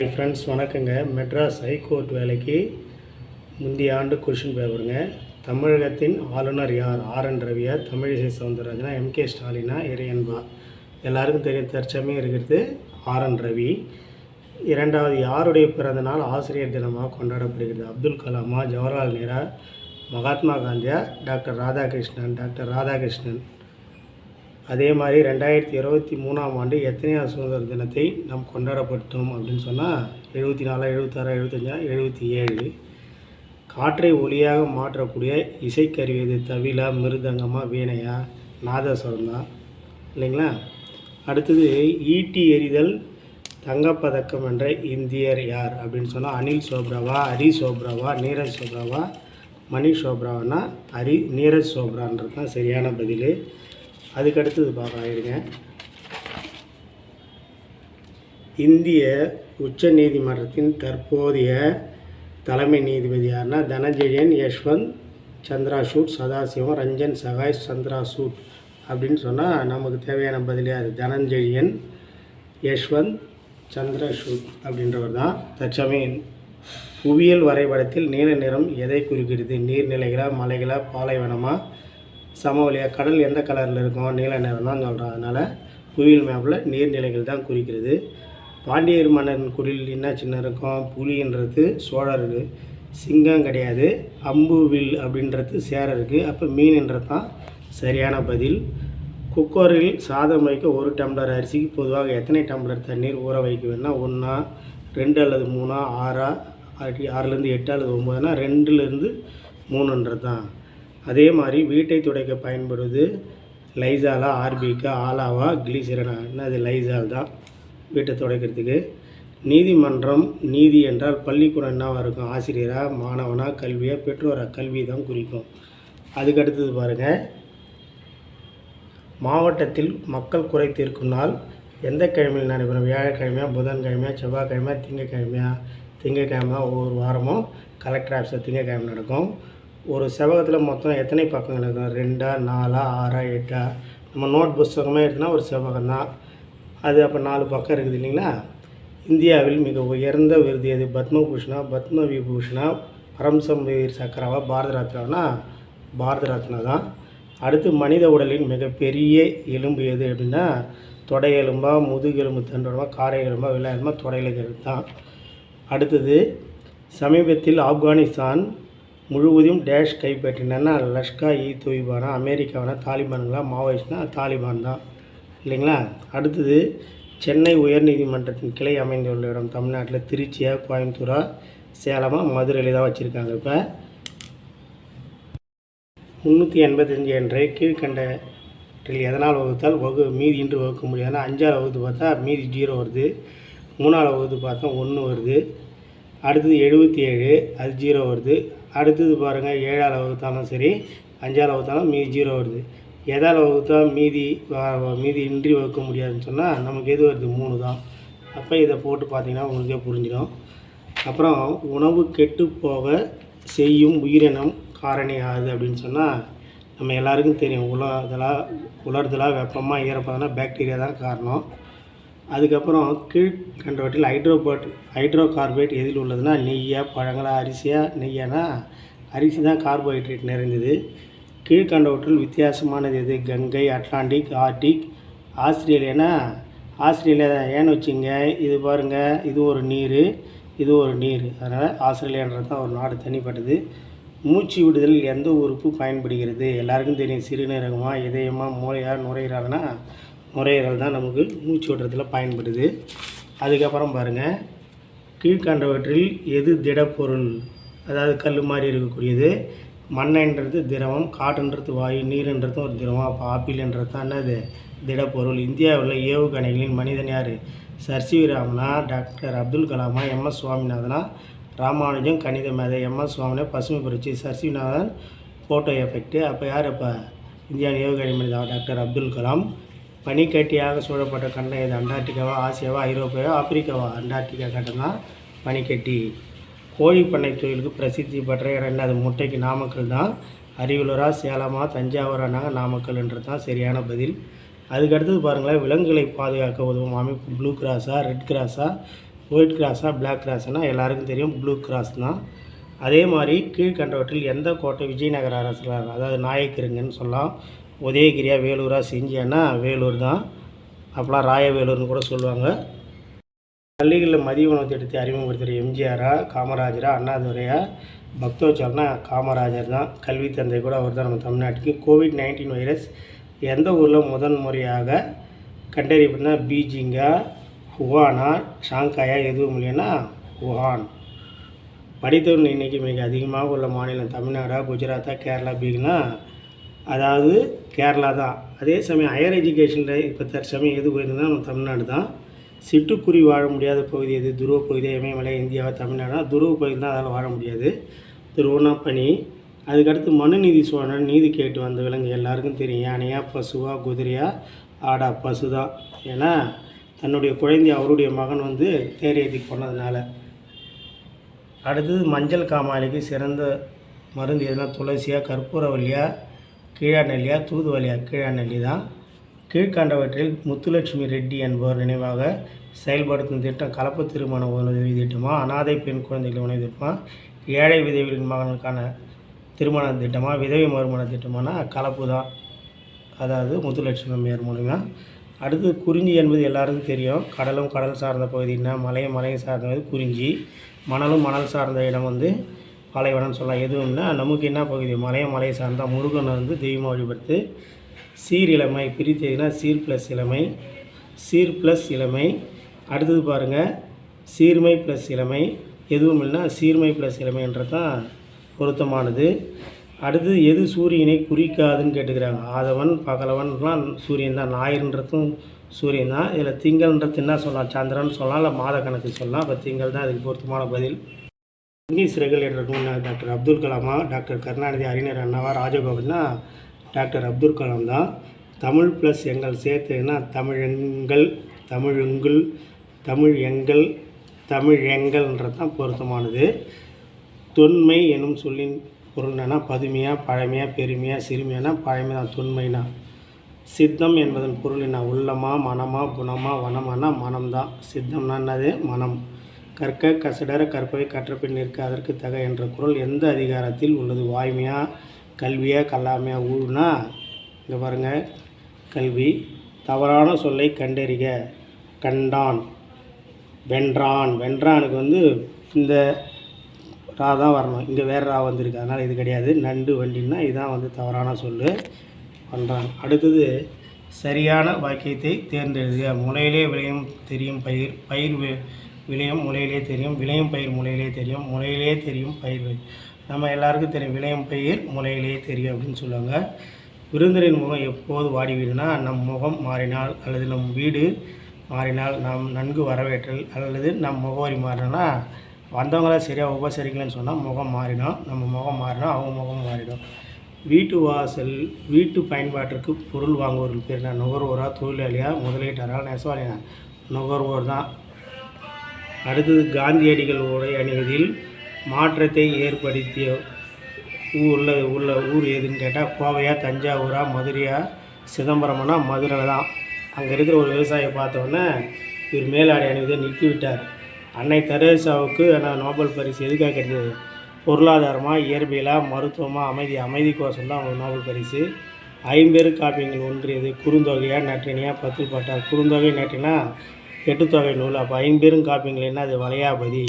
Hi friends வணக்கங்க. Madras high court வேலைக்கு முந்தைய ஆண்டு கொஷின் பேப்பருங்க தமிழகத்தின் ஆளுநர் யார்? ஆர் என் ரவியா தமிழிசை சவுந்தரராஜனா எம்கே ஸ்டாலினா இறையன்பா எல்லாருக்கும் தெரியும் தற்சமே இருக்கிறது ஆர் என் ரவி. இரண்டாவது யாருடைய பிறந்த நாள் ஆசிரியர் தினமாக கொண்டாடப்படுகிறது? அப்துல் கலாமா ஜவஹர்லால் நேரா மகாத்மா காந்தியா டாக்டர் ராதாகிருஷ்ணன் டாக்டர் ராதாகிருஷ்ணன். அதே மாதிரி ரெண்டாயிரத்தி இருபத்தி மூணாம் ஆண்டு எத்தனையாவது சுதந்திர தினத்தை நாம் கொண்டாடப்பட்டோம் அப்படின்னு சொன்னால் எழுபத்தி நாலா எழுபத்தாறா எழுபத்தஞ்சா எழுபத்தி ஏழு. காற்றை ஒளியாக மாற்றக்கூடிய இசைக்கருவி இது தவிலா மிருதங்கமா வீணையா நாதஸ்வரம் தான் இல்லைங்களா? அடுத்தது ஈட்டி எறிதல் தங்கப்பதக்கம் என்ற இந்தியர் யார் அப்படின்னு சொன்னால் அனில் சோப்ராவா ஹரி சோப்ராவா நீரஜ் சோப்ராவா மணி சோப்ராவானா ஹரி நீரஜ் சோப்ரான்றது தான் சரியான பதில். அதுக்கடுத்தது பார்க்கலாம் இருங்க. இந்திய உச்ச நீதிமன்றத்தின் தற்போதைய தலைமை நீதிபதி யாருன்னா தனஞ்சயன் யஷ்வந்த் சந்திராசூட் சதாசிவம் ரஞ்சன் சகாய் சந்திராசூட் அப்படின்னு சொன்னால் நமக்கு தேவையான பதிலே அது. தனஞ்சயன் யஷ்வந்த் சந்திரசூட் அப்படின்றவர் தான். தற்சமயம் புவியியல் வரைபடத்தில் நீல நிறம் எதை குறிக்கிறது? நீர்நிலைகளா மலைகளா பாலைவனமாக சமவெளியாக கடல் எந்த கலரில் இருக்கும்? நீல நிறம் தான் சொல்கிறோம் அதனால் புவியியல் மேப்பில் நீர்நிலைகள் தான் குறிக்கிறது. பாண்டியர் மன்னன் குடில் என்ன சின்ன இருக்கும்? புலின்றது சோழருக்கு சிங்கம் கிடையாது. அம்பு வில் அப்படின்றது சேரருக்கு அப்போ மீன்ன்றது தான் சரியான பதில். குக்கரில் சாதம் வைக்க ஒரு டம்ளர் அரிசிக்கு பொதுவாக எத்தனை டம்ளர் தண்ணீர் ஊற வைக்க வேணும்னா ஒன்றா ரெண்டு அல்லது மூணா ஆறா ஆறுலேருந்து எட்டு அல்லது ஒம்பதுனா ரெண்டுலேருந்து மூணுன்றது தான். அதே மாதிரி வீட்டை துடைக்க பயன்படுவது லைசாலா ஆர்பிகா ஆலாவா கிளிசரனா. அது லைசால் தான்? வீட்டை துடைக்கிறதுக்கு. நீதிமன்றம் நீதி என்றால் பள்ளிக்கூடம் என்னவாக இருக்கும்? ஆசிரியரா மாணவனா கல்வியாக பெற்றோரா? கல்வி தான் குறிக்கும். அதுக்கு அடுத்தது பாருங்கள் மாவட்டத்தில் மக்கள் குறை தீர்க்கும் நாள். எந்த கிழமையில் நடைபெறும்? வியாழக்கிழமையா புதன்கிழமையா செவ்வாய்க்கிழமையா திங்கக்கிழமையா? திங்கக்கிழமை ஒவ்வொரு வாரமும் கலெக்டர் ஆஃபீஸில் திங்கக்கிழமை நடக்கும். ஒரு செவகத்தில் மொத்தம் எத்தனை பக்கங்கள் இருக்கும் ரெண்டா நாலா ஆறா எட்டா? நம்ம நோட் புஸ்தகமே எடுத்தோன்னா ஒரு செவகம் தான். அது அப்போ நாலு பக்கம் இருக்குது இல்லைங்களா? இந்தியாவில் மிக உயர்ந்த விருது எது? பத்மபூஷணா பத்ம விபூஷணா பரம்சம் வீர் பாரத ரத்னானா பாரத ரத்னா தான். அடுத்து மனித உடலின் மிகப்பெரிய எலும்பு எது அப்படின்னா தொடை எலும்பா முதுகெலும்பு தண்டுவடமா காரை எலும்பா வில்லா எலும்பா தொடை தான். அடுத்தது சமீபத்தில் ஆப்கானிஸ்தான் முழுவதும் டேஷ் கைப்பற்றினா லஷ்கா இ தொய்பானா அமெரிக்காவானா தாலிபானுங்களா மாவோயிஸ்ட்னா தாலிபான் தான். இல்லைங்களா? அடுத்தது சென்னை உயர்நீதிமன்றத்தின் கிளை அமைந்துள்ள இடம் தமிழ்நாட்டில் திருச்சியா கோயம்புத்தூரா சேலமாக மதுரையில் தான் வச்சுருக்காங்க இப்போ. முந்நூற்றி எண்பத்தஞ்சு என்ற கீழ்கண்டற்றில் எதனால் வகுத்தால் வகு மீதி இன்று வகுக்க முடியாதுன்னா அஞ்சாவது வகுத்து பார்த்தா மீதி ஜீரோ வருது. மூணாவது வகுத்து பார்த்தா ஒன்று வருது. அடுத்தது எழுபத்தி ஏழு அது ஜீரோ வருது. அடுத்தது பாருங்கள் ஏழாவது வகுத்தாலும் சரி அஞ்சாவது வகுத்தாலும் மீதி ஜீரோ வருது. எதால் வகுத்தா மீதி மீதி இன்றி வகுக்க முடியாதுன்னு சொன்னால் நமக்கு எது வருது? மூணு தான். அப்போ இதை போட்டு பார்த்தீங்கன்னா உங்களுக்கே புரிஞ்சிடும். அப்புறம் உணவு கெட்டு போக செய்யும் உயிரினம் காரணி ஆகுது அப்படின்னு சொன்னால் நம்ம எல்லாருக்கும் தெரியும். உல இதெல்லாம் உலர்தலாக வெப்பமாக ஈரப்பதம்னா பேக்டீரியா தான் காரணம். அதுக்கப்புறம் கீழ்கண்டவற்றில் ஹைட்ரோபோட் ஹைட்ரோ கார்பேட் எதில் உள்ளதுன்னா நெய்யா பழங்களா அரிசியா? நெய்யானா? அரிசி தான் கார்போஹைட்ரேட் நிறைந்தது. கீழ்கண்டவற்றில் வித்தியாசமானது எது? கங்கை அட்லாண்டிக் ஆர்டிக் ஆஸ்திரேலியானா? ஆஸ்திரேலியா தான். ஏன்னு வச்சுங்க இது பாருங்கள் இது ஒரு நீர் இது ஒரு நீர். அதனால் ஆஸ்திரேலியான்றது தான் ஒரு நாடு தனிப்பட்டது. மூச்சு விடுதலில் எந்த உறுப்பு பயன்படுகிறது? எல்லாருக்கும் தெரியும் சிறுநீரகமாக இதயமாக மூளையாக நுரையீரல்னா நுரையீரல் தான் நமக்கு மூச்சு விடுறதுல பயன்படுது. அதுக்கப்புறம் பாருங்கள் கீழ்கண்டவற்றில் எது திடப்பொருள்? அதாவது கல் மாதிரி இருக்கக்கூடியது. மண்ணைன்றது திரவம் காட்டுன்றது வாயு நீருன்றது ஒரு திரவம். அப்போ ஆப்பிள்ன்றது தான் என்னது? திடப்பொருள். இந்தியாவில் ஏவுகணைகளின் மனிதன் யார்? சர் சி ராமனா டாக்டர் அப்துல் கலாமா எம்எஸ் சுவாமிநாதனா? ராமானுஜம் கணித மேதை எம்எஸ் சுவாமிநாதன் பசுமை புரட்சி சர் ஃபோட்டோ எஃபெக்ட்டு அப்போ யார் அப்போ? இந்தியாவின் ஏவுகணை மனிதன் டாக்டர் அப்துல் கலாம். பனிக்கட்டியாக சூழப்பட்ட கண்டம் இது அண்டார்டிகாவா ஆசியாவா ஐரோப்பாவா ஆப்பிரிக்காவா அண்டார்டிகா கண்டம் தான் பனிக்கட்டி. கோழி பண்ணை தொழிலுக்கு பிரசித்தி பெற்ற இடம் என்ன? அது முட்டைக்கு நாமக்கல் தான். அரியலூரா சேலமா தஞ்சாவூரானாங்க நாமக்கல்ன்றது தான் சரியான பதில். அதுக்கு அடுத்தது பாருங்களேன் விலங்குகளை பாதுகாக்க உதவும் அமைப்பு ப்ளூ கிராஸா ரெட் கிராஸா ஒயிட் கிராஸா பிளாக் கிராஸ்னா எல்லாருக்கும் தெரியும் ப்ளூ கிராஸ் தான். அதே மாதிரி கீழ்கண்டவற்றில் எந்த கோட்டை விஜயநகர அரசர் அதாவது நாயக்கருங்கன்னு சொல்லலாம். உதயகிரியா வேலூராக செஞ்சியானா வேலூர் தான். அப்போலாம் ராயவேலூர்னு கூட சொல்லுவாங்க. பள்ளிகளில் மதிய உணவு திட்டத்தை அறிமுகப்படுத்துகிற எம்ஜிஆரா காமராஜரா அண்ணாதுரையா பக்தோச்சல்னா காமராஜர் தான். கல்வி தந்தை கூட அவர் தான் நம்ம தமிழ்நாட்டுக்கு. கோவிட் நைன்டீன் வைரஸ் எந்த ஊரில் முதன் முறையாக கண்டறியப்பட்டனா பீஜிங்கா ஹுவானா ஷாங்காயா எதுவும் இல்லைன்னா ஹுஹான் படித்தவர்கள் இன்றைக்கி மிக அதிகமாக உள்ள மாநிலம் தமிழ்நாடா குஜராத்தா கேரளா பீகார்னா அதாவது கேரளா தான். அதே சமயம் ஹையர் எஜுகேஷனில் இப்போ தற்சமயம் எது போயிருந்தா நம்ம தமிழ்நாடு தான். சிட்டுக்குருவி வாழ முடியாத பகுதி எது? துருவ பகுதி இமயமலை இந்தியாவை தமிழ்நாடா? துருவ பகுதி தான் அதால் வாழ முடியாது. துருவனா பனி அதுக்கடுத்து மனுநீதி சோழன் நீதி கேட்டு வந்த விலங்கு எல்லாருக்கும் தெரியும். யானையா பசுவா குதிரையா ஆடா பசு தான் ஏன்னா தன்னுடைய குழந்தை அவருடைய மகன் வந்து தேரேற்றி கொண்டதுனால அடுத்தது மஞ்சள் காமாலைக்கு சிறந்த மருந்து எதுனா துளசியாக கற்பூரவல்லியாக கீழாநெல்லியா தூதுவலியா கீழாநெல்லி தான். கீழ்கண்டவற்றில் முத்துலட்சுமி ரெட்டி என்பவர் நினைவாக செயல்படுத்தும் திட்டம் கலப்பு திருமண உதவி திட்டமா அனாதை பெண் குழந்தைகள் உணவு திட்டமா ஏழை விதவிகளின் மகனுக்கான திருமண திட்டமா விதவை மறுமண திட்டமானா கலப்பு தான். அதாவது முத்துலட்சுமி அம்மையார் மூலிமா அடுத்து குறிஞ்சி என்பது எல்லாருக்கும் தெரியும். கடலும் கடல் சார்ந்த பகுதின்னா மலையும் மலையும் சார்ந்தது குறிஞ்சி. மணலும் மணல் சார்ந்த இடம் வந்து பாலைவனம்னு சொல்லலாம். எதுவும்னா நமக்கு என்ன பகுதி? மலையை மலையை சார்ந்தால் முருகனை வந்து தெய்வமாக வழிபடுத்து சீர் இளமை பிரித்ததுன்னா சீர் ப்ளஸ் இளமை சீர் ப்ளஸ் இளமை. அடுத்தது பாருங்கள் சீர்மை ப்ளஸ் இளமை. எதுவும் இல்லைன்னா சீர்மை ப்ளஸ் இளமைன்றது தான் பொருத்தமானது. அடுத்தது எது சூரியனை குறிக்காதுன்னு கேட்டுக்கிறாங்க. ஆதவன் பகலவன்லாம் சூரியன் தான். ஞாயிறுன்றதும் சூரியன் தான். இதில் திங்கள்ன்றது என்ன சொல்லலாம்? சந்திரன் சொல்லலாம் இல்லை மாத கணக்கு சொல்லலாம். அப்போ திங்கள் தான் அதுக்கு பொருத்தமான பதில். இங்கிலீஷ் சிறைகள் என்ற டாக்டர் அப்துல் கலாமா டாக்டர் கருணாநிதி அறிஞர் அண்ணாவா ராஜகோபன்னா டாக்டர் அப்துல் கலாம் தான். தமிழ் ப்ளஸ் எங்கள் சேர்த்துன்னா தமிழெங்கள் தமிழுங்கள் தமிழ் எங்கள் தமிழ் எங்கள்ன்றது தான் பொருத்தமானது. தொன்மை எனும் சொல்லின் பொருள் பதுமையாக பழமையாக பெருமையாக சிறுமையானா பழமை தான் தொன்மைனா. சித்தம் என்பதன் பொருள் என்ன? உள்ளமா மனமா குணமா வனமானா மனம்தான். சித்தம்னா என்னது? மனம். கற்க கசடர கற்பவை கற்றபின் நிற்க அதற்கு தக என்ற குரல் எந்த அதிகாரத்தில் உள்ளது? வாய்மையா கல்வியா கல்லாமையா? ஊழ்னா இங்கே பாருங்க. கல்வி தவறான சொல்லை கண்டறிக. கண்டான் வென்றான். வென்றானுக்கு வந்து இந்த ரா தான் வரணும். இங்கே வேறு ரா வந்திருக்கு. அதனால் இது கிடையாது. நண்டு வண்டின்னா இதுதான் வந்து தவறான சொல் பண்ணுறாங்க அடுத்தது சரியான வாக்கியத்தை தேர்ந்தெழுதுக. முளையிலே விளையும் தெரியும் பயிர். பயிர் விளையும் முளையிலே தெரியும் விளையும் பயிர் முளையிலே தெரியும் முளையிலே தெரியும் பயிர் நம்ம எல்லாருக்கும் தெரியும் விளையும் பயிர் முளையிலே தெரியும் அப்படின்னு சொல்லுவாங்க. விருந்தினரின் முகம் எப்போது வாடி வீடுனா நம் முகம் மாறினால் அல்லது நம் வீடு மாறினால் நாம் நன்கு வரவேற்றல் அல்லது நம் முகவரி மாறினா வந்தவங்கள சரியாக உபசரிக்கலன்னு சொன்னால் முகம் மாறிடும் நம்ம முகம் மாறினா அவங்க முகம் மாறிடும். வீட்டு வாசல் வீட்டு பயன்பாட்டிற்கு பொருள் வாங்குவோர்கள் பேர் நான் நுகர்வோராக தொழிலாளியாக முதலீட்டாரா நெசவாளியா? நுகர்வோர் தான். அடுத்தது காந்தியடிகள் உடை அணிவதில் மாற்றத்தை ஏற்படுத்திய உள்ள உள்ள ஊர் எதுன்னு கேட்டால் கோவையா தஞ்சாவூரா மதுரையா சிதம்பரம்னா மதுரையில் தான். அங்கே இருக்கிற ஒரு விவசாயியை பார்த்தோன்னே இவர் மேலாடை அணிவதை நிறுத்திவிட்டார். அன்னை தெரேசாவுக்கு ஆனால் நோபல் பரிசு எதுக்காக கிடைச்சது பொருளாதாரமாக இயற்பியலாக மருத்துவமாக அமைதி அமைதிக்கோசம் தான் அவங்களுக்கு நோபல் பரிசு. ஐம்பேறு காப்பியங்கள் ஒன்றியது குறுந்தொகையாக நற்றினியாக பத்து பாட்டார். குறுந்தொகை நற்றினா எட்டுத்தொகை நூல். அப்போ ஐம்பெரும் காப்பியங்கள் என்ன? அது வளையாபதி.